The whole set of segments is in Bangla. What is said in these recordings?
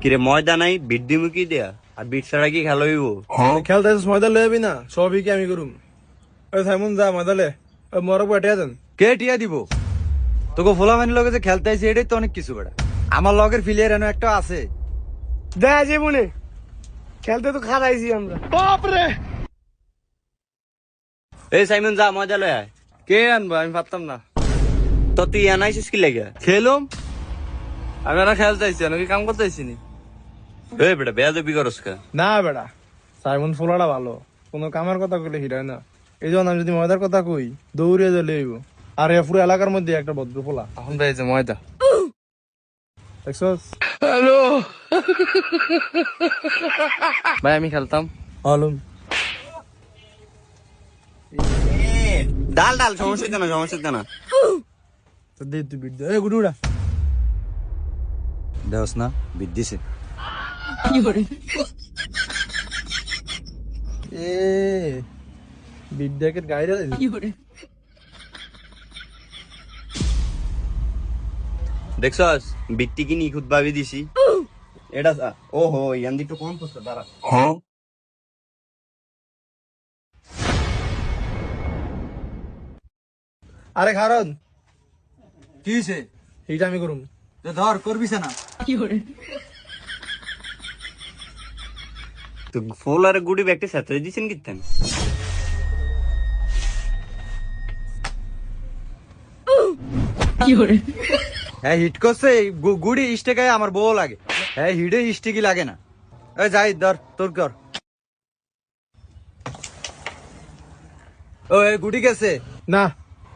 কিরে ময়দা নাই বিট দিমু কি দেয়া? আর বিট ছাড়া কি খেলা হইব খেলতে আসিস ময়দা লয়ে যাবি না সবই কি আমি করুম ওই সাইমন যা ময়দা লে। ওই মরক বেটে দেন কে টিয়া দিব? তোকে ফোলা মানি লগে যে খেলতে আইছি এটাই তো অনেক কিছু বেড়া। আমার লগের ফিলিয়ার এনে একটা আছে। দেখা যে মনে। খেলতে তো খারাইছি আমরা। বাপরে এই সাইমন যা ময়দা লয় আয়। কে আনব? আমি পারতাম না। তো তুই আনাইছিস কি লাগে? খেলুম। আমি আর খেলতে আইছি নাকি কাম করতে আইছি নি এই বেটা বেয়াদবি করস কা? না বেড়া সাইমন ফোলাটা ভালো। কোনো কামের কথা কইলে হিরায় না। এই জন্য আমি যদি ময়দার কথা কই দৌড়ে চলে আইব। আর এ পুরো এলাকার মধ্যে একটা ভদ্র ফোলা এখন পেয়েছে ময়দা। দেখছস? ভাই আমি খেলতাম। আলম। ডাল ডাল সমস্যা হচ্ছে না সমস্যা হচ্ছে না। তো দে তুই বিট দে। এ গুডুড়া দেওস না বিদ্যিছে এ দেখছস? বিটটি কি নিখুঁত ভাবে দিছি। এটা ওহো ইয়ান দিকটা কম পড়ছে দাঁড়া। আরে খারন কি হয়েছে এইটা আমি করুম। ধর করবিছে না? তো ফুল আর গুড়ি ব্যাগটি সাথে দিছেন কিতেন হ্যাঁ হিট করছে গুড়ি স্টেকে আমার বউ লাগে। হ্যাঁ হিটে স্টিকি লাগে না? এই যাই ধর তোর কর। ও এই গুড়ি গেছে? না।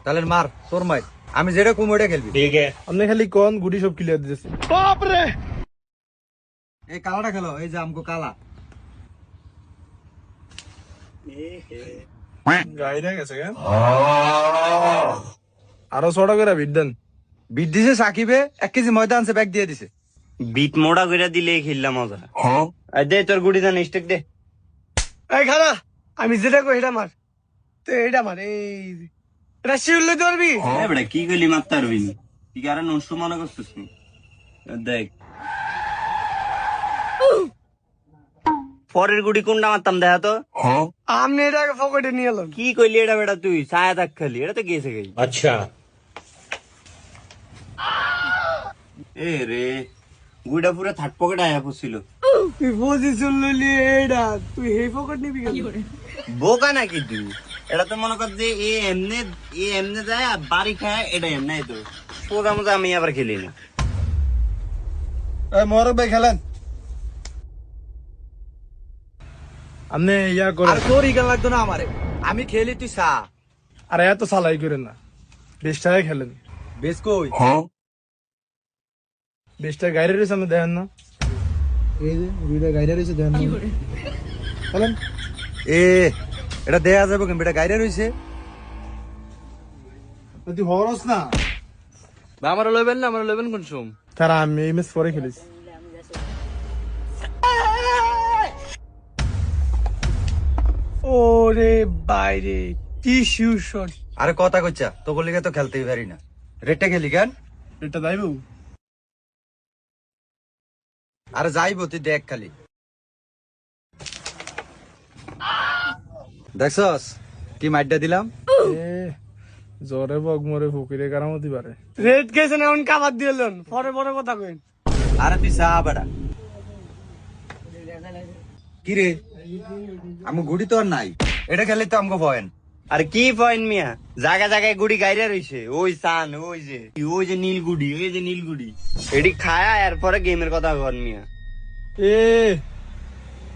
তাহলে মার তোর মার আমি যেটা কুম ওটা খেলবি। আপনি খালি কোন গুডি সব ক্লিয়ার দিতেছে বাপরে! এই কালাটা খেলো এই যে আমকো কালা। গাইরা গেছে কেন আরও ছটা করে বিট দেন। বিট দিছে সাকিবে এক কেজি ময়দা আনছে ব্যাগ দিয়ে দিছে। বিট মোড়া করে দিলে খেললাম মজা। দে তোর গুড়ি দান স্টেক দে। এই খানা আমি যেটা কই এটা মার। তো এটা মার এই এটা শিউলে ধরবি এ বেটা কি কইলি মারতে পারবি তুই কি আরে নষ্ট মনে করছিস দেখ পরের গুড়ি কোনটা মারতাম দেখা তো। আমি এটাকে পকেটে নিয়ে এলাম। কি কইলি এটা বেটা তুই? ছায়া থাক খালি এটা তো গেছে গাই আচ্ছা। এ রে গুড়িটা পুরো থার্ড পকেট আয়া পড়ছিল। তুই পজিশন লইলি এটা তুই এই পকেট নিবি কেন? বোকা নাকি তুই? এটা তো মনে কর যে এ এমনে এ এমনে যায় আর বাড়ি খায় এটা এমনি তো। সোজা মোজা আমি আবার খেলি না। মোরক ভাই খেলেন। আপনি ইয়া আর করেন তোর ইগান লাগতো না আমারে। আমি খেলি তুই সা আরে এত সালাই করেন না। বেশ টাকা খেলেন। বেশ কই? বেশ টাকা গাইরে রয়েছে আপনি দেখেন না। এই যে দুইটা গাইরে রয়েছে দেখেন না। খেলেন এ এটা দেয়া যাবে কেন বেটা গাইরে রইছে তুই হরস না। আমার লইবেন না আমার লইবেন কোন সুম তারা আমি এই ম্যাচ পরে খেলেছি। ওরে বাইরে কি শিউশন আরে কথা কইছা তো গলিগে তো খেলতেই পারি না। রেটটা খেলি কেন? এটা যাইবো। আরে যাইবো তুই দেখ খালি। দেখছস? কি মাইডটা দিলাম? এ, জ্বরে বগ মরে ফকিরে কারামতি পারে। রেড গেছে না কাবার দিলেন পরে পরে কথা কইন। আরে তুই চা বেড়া। কি রে আমি গুড়ি তো আর নাই। এটা খেলে তো আমাকে ভয়েন। আর কি পয়েন্ট মিয়া? জায়গা জায়গায় গুড়ি গাইরা রইছে। ওই সান ওই যে। ওই যে নীল গুড়ি ওই যে নীল গুড়ি। এটি খায়া এরপরে গেমের কথা কর মিয়া। এ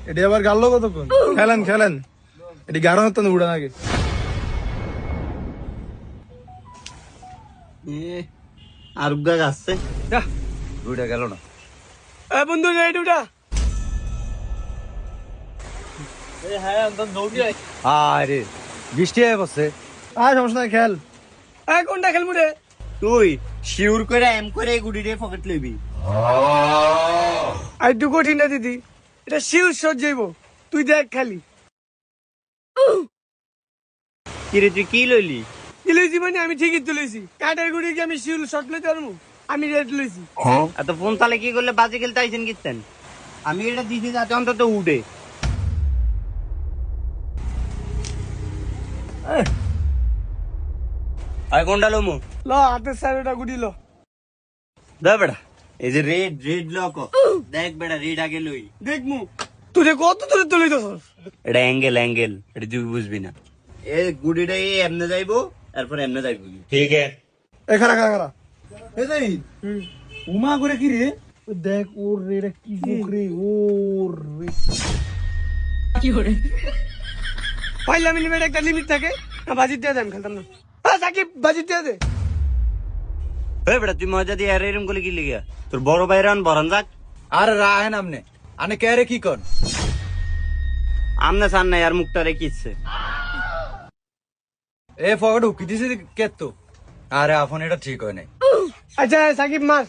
এটি আবার গাল্লো কতক্ষণ? খেলেন খেলেন। এটি গারো হতো না উড়া নাকি এ, আর উগা গাছছে গুড়িটা গেল না। এ বন্ধু রেড আরে বৃষ্টি হয়ে বসছে আর সমস্যা নাই খেল। এ কোনটা খেলব রে তুই শিউর করে এম করে এই গুড়িটা পকেট লইবি। আর একটু কঠিন না দিদি এটা শিল শট যাইব তুই দেখ খালি। কিরে তুই কি লইলি? কি লইছি মানে? আমি ঠিকই তুলেছি কাঠের গুড়ি কি আমি শিল শট লইতে পারব? আমি রেড লইছি। এত ফোন তালে কি করলে বাজে খেলতে আইছেন কিতেন আমি এটা দিতে যাতে অন্তত উঠে। আর কোনটা লোমো ল হাতের সাইডটা গুটি ল দে বেড়া এই যে রেড রেড লক দেখ বেড়া রেড আগে লই। দেখমু তুই কত দূরে তুলি তো এটা অ্যাঙ্গেল অ্যাঙ্গেল এটা তুই বুঝবি না। এ গুডিটা এই এমনে যাইবো তারপর এমনে যাইবো। ঠিক আছে। এ খারা খারা খারা এ যাই উমা করে কি রে? দেখ ওর রে এটা কি রে ওর রে। পাইলাম লিমিট একটা লিমিট থাকে। না বাজিত দিয়ে আমি খেলতাম না। সাকিব বাজিত দিয়ে দে। বেটা তুই মজা দিয়ে আর এরম করে কি লিগা তোর বড় ভাইরান বরান যাক। আরে রাহেন আমনে। আনে কে রে কি কন আমনে সান নাই আর মুখটা রেখিচ্ছে এ ফকট হুকি দিছে কে তো? আরে আফন এটা ঠিক হয় নাই। আচ্ছা সাকিব মার।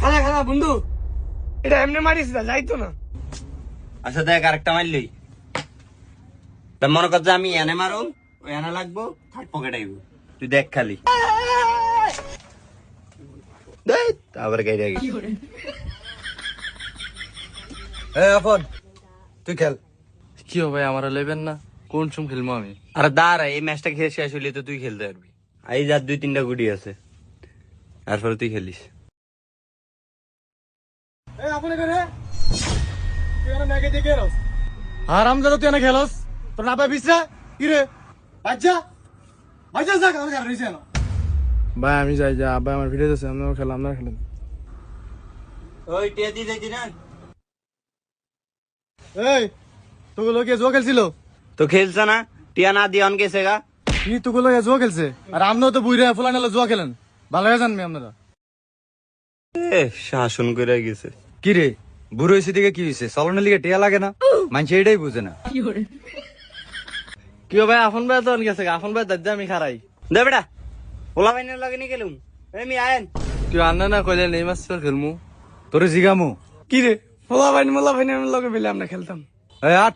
খানা খানা বন্ধু। এটা এমনি মারিস না যাইতো না। আচ্ছা দেখ আরেকটা মারলই তা মনে কর যে আমি এনে মারো ওই এনে লাগবো থার্ড পকেট আইবো। তুই দেখ খালি। আবার গাইরে গেছি এ আফন তুই খেল। কি হবে আমার লেবেন না? কোন সুম খেলব আমি? আরে দাঁড়া এই ম্যাচটা খেয়ে শেষ হইলে তো তুই খেলতে পারবি। এই যার দুই তিনটা গুটি আছে। তারপরে তুই খেলিস। এ আপনি করে তুই এনে খেলস? তোর না পাই বিছরা কি রে? আচ্ছা আচ্ছা যা কাম কর রইছে না ভাই আমি যাই যা ভাই আমার ভিডিও আছে আমরা খেলাম না খেলেন। ওই এই তোগুলো কে জুয়া খেলছিল? তো খেলছে না টিয়া না দিয়ে অন গেছে গা। কি তোগুলো কে জুয়া খেলছে? আর আমরাও তো বুইরা ফুলান জুয়া খেলেন। ভালো হয়ে জানবি আপনারা? এ শাসন করে গেছে। কি রে? বুড়ো হয়েছে দিকে কি হয়েছে চলনের লিগে টিয়া লাগে না? মানুষ এটাই বুঝে না। কি ভাই আফন ভাই তো গেছে আফন ভাই দাদা আমি খারাই। দে বেটা ওলা ভাই লাগে নি গেলুম আমি আয়েন। তুই আন্না না কইলে নেই মাস খেলমু? তোরে জিগামু। কি রে? ওলা ভাই মোলা ভাই লগে পেলে আমরা খেলতাম। আট।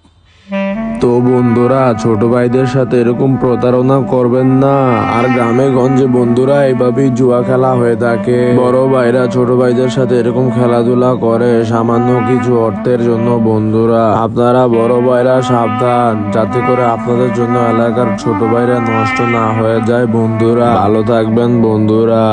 তো বন্ধুরা, ছোট ভাইদের সাথে এরকম প্রতারণা করবেন না। আর গ্রামে গঞ্জে বন্ধুরা, এইভাবেই জুয়া খেলা হয়ে থাকে। বড় ভাইরা ছোট ভাইদের সাথে এরকম খেলাধুলা করে, সামান্য কিছু অর্থের জন্য বন্ধুরা। আপনারা বড় ভাইরা সাবধান, যাতে করে আপনাদের জন্য এলাকার ছোট ভাইরা নষ্ট না হয়ে যায় বন্ধুরা। ভালো থাকবেন বন্ধুরা।